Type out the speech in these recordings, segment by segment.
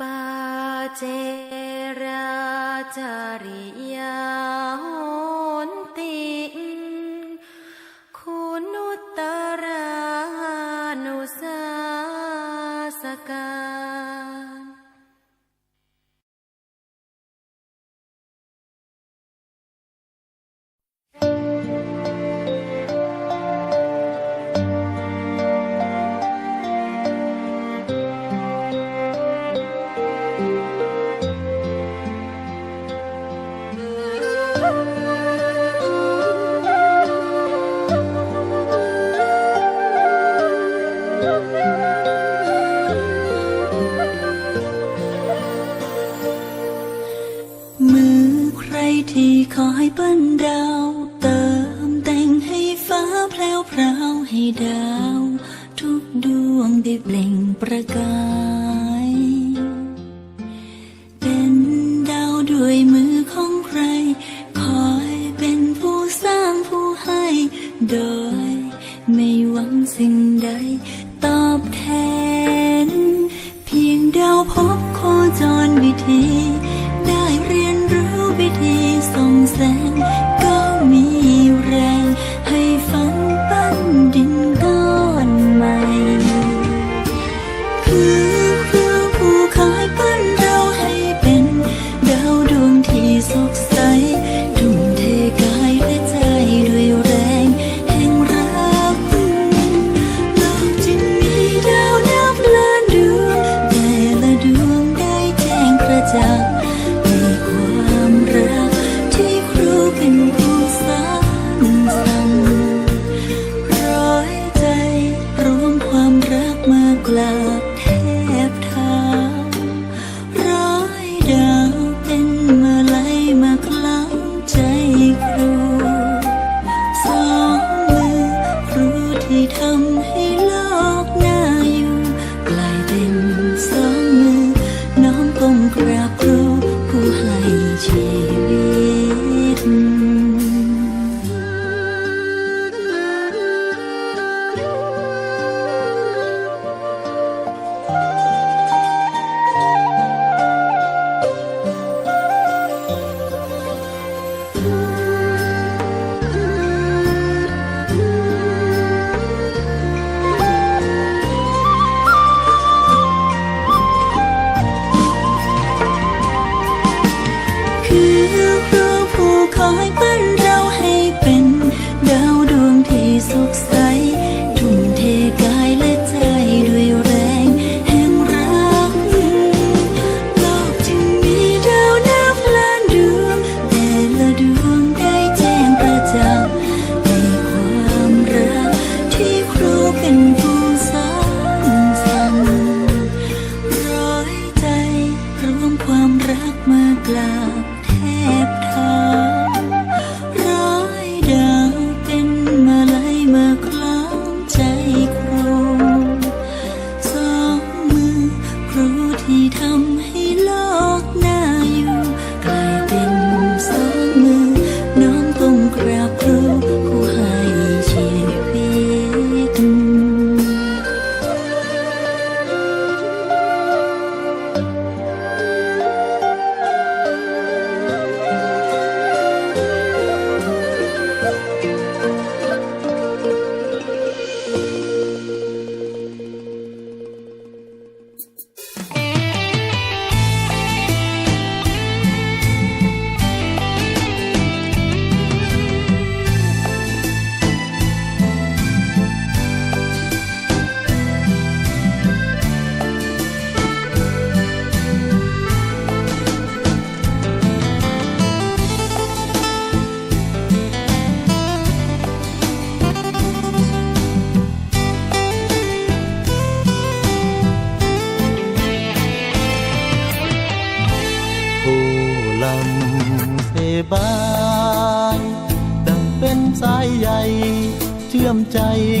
ปาเจราจริยา cười mưa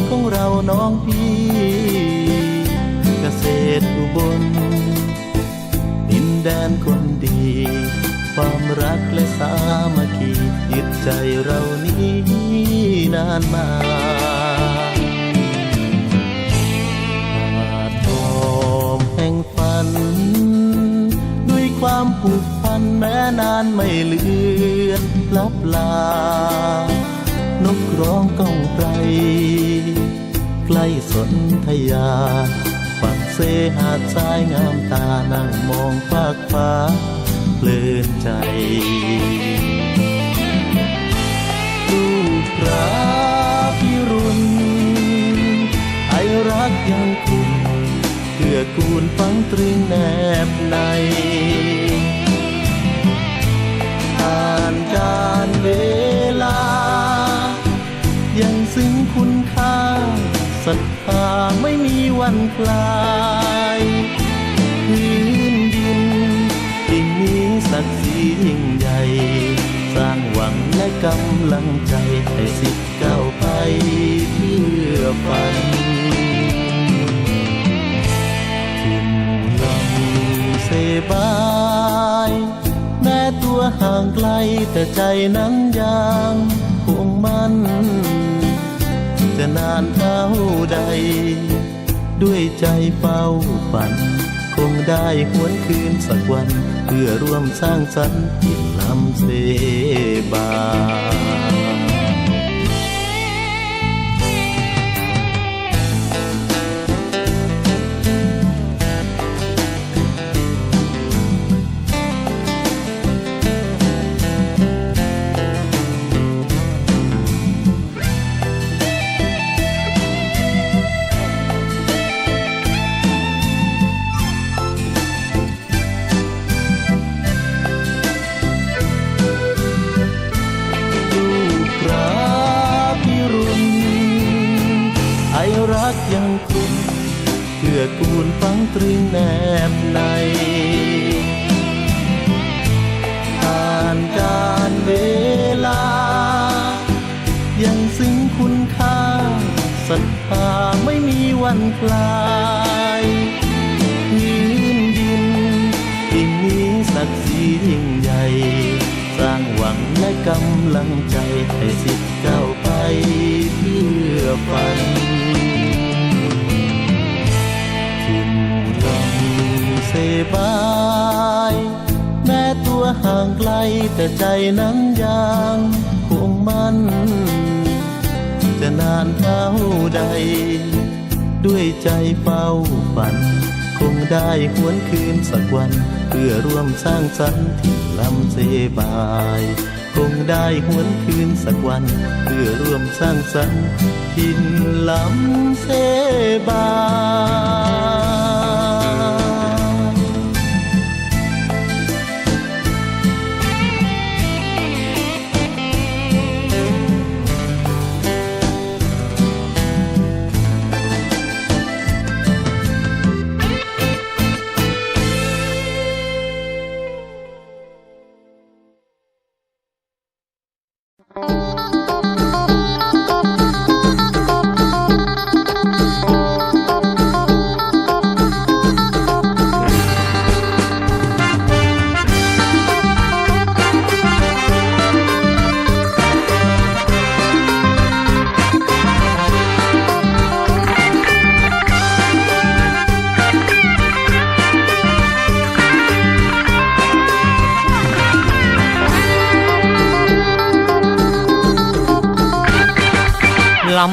ของเราน้องพี่เกษตรอุบลดินแดนคนดี ความรักและสามัคคียึดใจเรานี้นานมาขาทอมแห่งฝัน ด้วยความผูกพันแม้นานไม่เลือนลับลา นกร้องก้องไกลใกล้สนธยาฝั่งเซหาดทรายงามตานั่งมองฟากฟ้าเพลินใจลูกรักพิรุณไอรักยังคุณเพื่อกูลฟังตรึงแนบในผ่านการเว ไม่มีวันคลายพื้นดินที่มีศักดิ์ศรียิ่งใหญ่ สร้างหวังและกำลังใจให้สิทธิ์ก้าวไปเพื่อฝันทิมลำเซบายแม้ตัวห่างไกลแต่ใจนั้นยังคงมันจะนานเท่าใด ด้วยใจเฝ้าฝัน คงได้หวนคืนสักวัน เพื่อร่วมสร้างสรรค์ทิมลำเซบา ศักดิ์ศรียิ่งใหญ่ สร้างหวังและกำลังใจให้สิทธิ์ก้าวไปเพื่อฝันทิมลำเซบายแม้ตัวห่างไกลแต่ใจนั้นยังคงมันจะนานเท่าใด ด้วยใจเฝ้าฝัน ได้หวนคืนสักวัน เพื่อร่วมสร้างสรรค์ที่ลำเซบาย คงได้หวนคืนสักวัน เพื่อร่วมสร้างสรรค์ทินลำเสบาย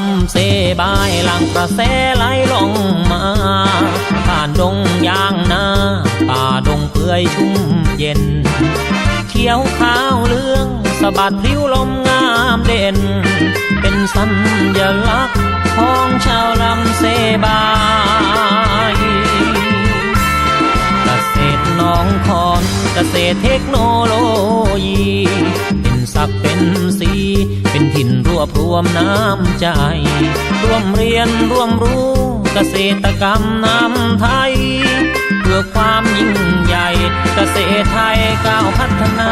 ำเซบายหลังกระแสไหลลงมาผ่านดงยางนาป่าดงเปื่อยชุ่มเย็น เขียวขาวเลืองสะบัดพลิ้วลมงามเด่น เป็นสัญลักษณ์ของชาวลำเซบายเกษตรน้องคอนเกษตรเทคโนโลยี เป็นศักดิ์เป็นสี เป็นถิ่นรวบรวมน้ำใจ ร่วมเรียนร่วมรู้เกษตรกรรมน้ำไทย เพื่อความยิ่งใหญ่เกษตรไทยก้าวพัฒนา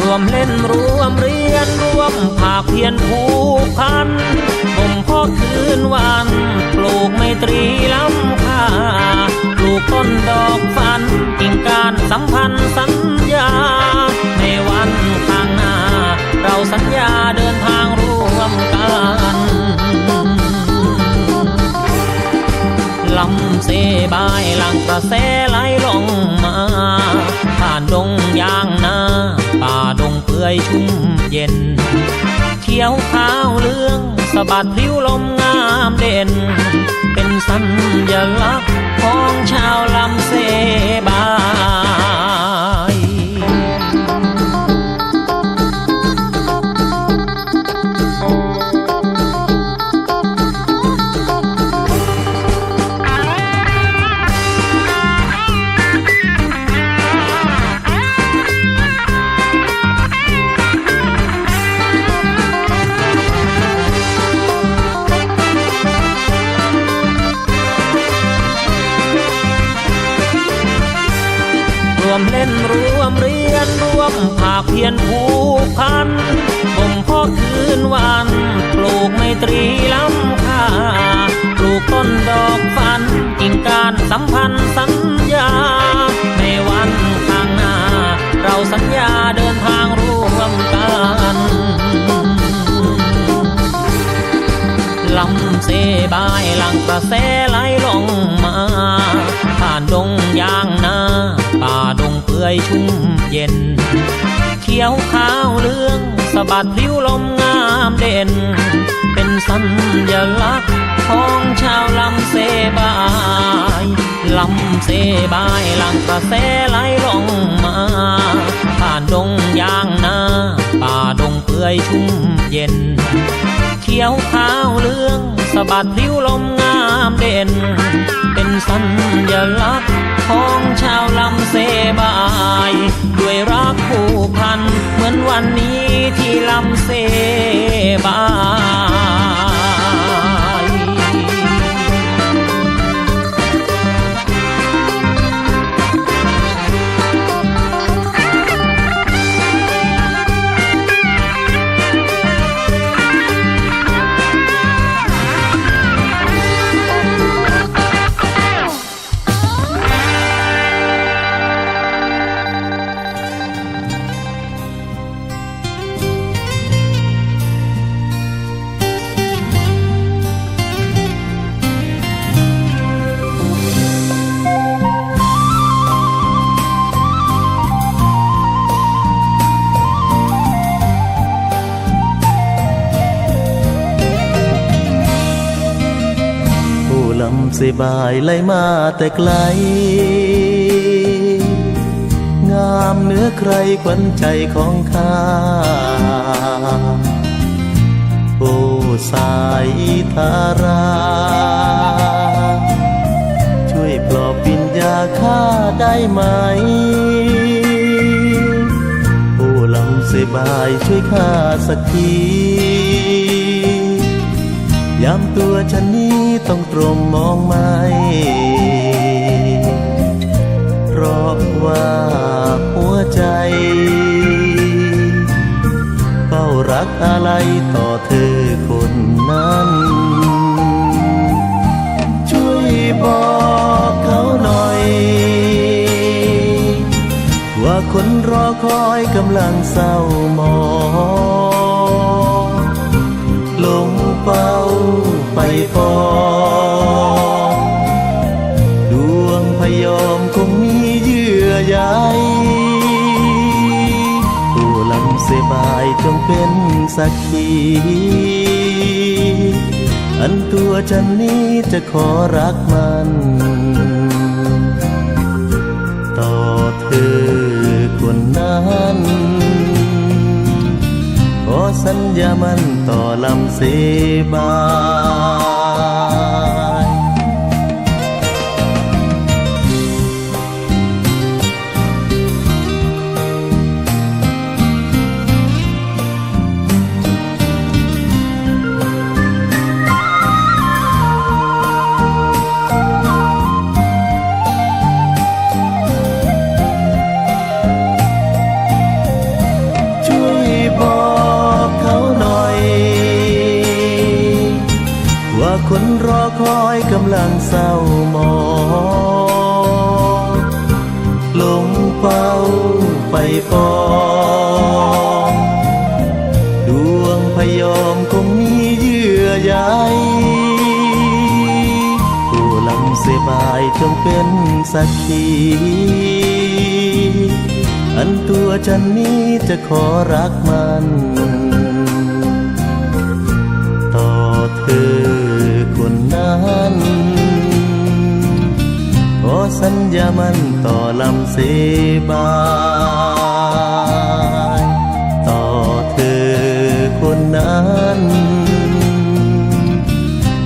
รวมเล่นรวมเรียนรวมภาคเพียรผูกพันผมพ่อคืนวันปลูกไมตรีล้ำค่าปลูกต้นดอกฟันกิ่งการสัมพันธ์ ระแสไหลลงมาผ่านดงยางนาป่าดงเปื่อยชุ่มเย็น เขียวขาวเหลืองสะบัดพลิ้วลมงามเด่น เป็นสัญลักษณ์ของชาวลำเสบา ระแสไหลลงมาผ่านดงยางนาป่าดงเปื่อยชุ่มเย็น เขียวขาวเหลืองสะบัดพลิ้วลมงามเด่น เป็นสัญลักษณ์ของชาวลำเสบายลำเสบายหลังกระแสไหลลงมาผ่านดงยางนาป่าดงเปื่อยชุ่มเย็น เขียวขาวเหลืองสะบัดพลิ้วลมงามเด่น เป็นสัญลักษณ์ของชาวลำเสบาย ด้วยรักผูกพัน เหมือนวันนี้ที่ลำเส สบายไหลมาแต่ไกล งามเหนือใครขวัญใจของข้า โอ้สายทารา ช่วยปลอบปิญญาข้าได้ไหมผู้ลำเสบายช่วยข้าสักทียามตัวฉันนี้ ต้องตรมมองไม่ เพราะว่าหัวใจเฝ้ารักอะไรต่อเธอคนนั้น ช่วยบอกเขาหน่อย ว่าคนรอคอยกำลังเศร้าหมอง สักทีอันตัวฉันนี้จะขอรักมัน ต่อเธอคนนั้นขอสัญญามันต่อลำเสบา อยกำลังเศร้าหมองลงเป้าไปปองดวงพยอมคงมีเยื่อใยผู้ลำเสบายจงเป็นสักขีอันตัวฉันนี้จะขอรักมันต่อเธอคนนั้น สัญญามันต่อลำเสบายต่อเธอคนนั้น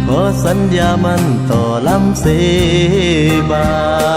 ขอสัญญามันต่อลำเสบาย